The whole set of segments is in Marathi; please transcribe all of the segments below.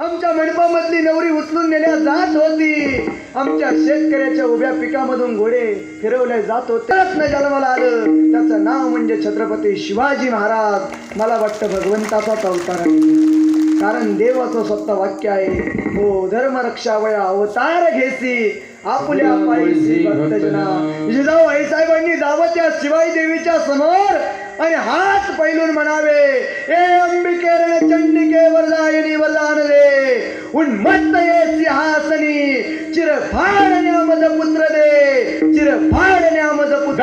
आमच्या मंडपामधली नवरी उचलून नेल्या जात होती. आमच्या शेतकऱ्याच्या उभ्या पिकामधून घोडे फिरवले जात होते. न जन्माला आलं. त्याचं नाव म्हणजे छत्रपती शिवाजी महाराज. मला वाटतं भगवंताचाच अवतार आहे. कारण देवाचं स्वतः वाक्य आहे हो धर्म रक्षावया अवतार घेसी. आपुल्या जिजाऊ आई साहेबांनी जावं त्या शिवाई देवीच्या समोर आणि हात पैलून म्हणावे ए अंबिके रण चंडिके वरदायिनी वरदान दे उन्मत्त सिंहासनी चिर फाडण्या मज पुत्र दे. चिर फाडण्या मज पुत्र.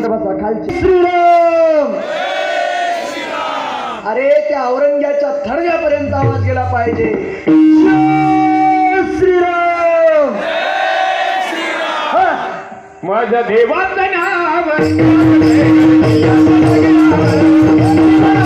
शांत बसा खालचे. श्रीराम! अरे त्या औरंग्याच्या थडग्यापर्यंत आवाज गेला पाहिजे. श्रीराम. माझ्या देवाचं नाव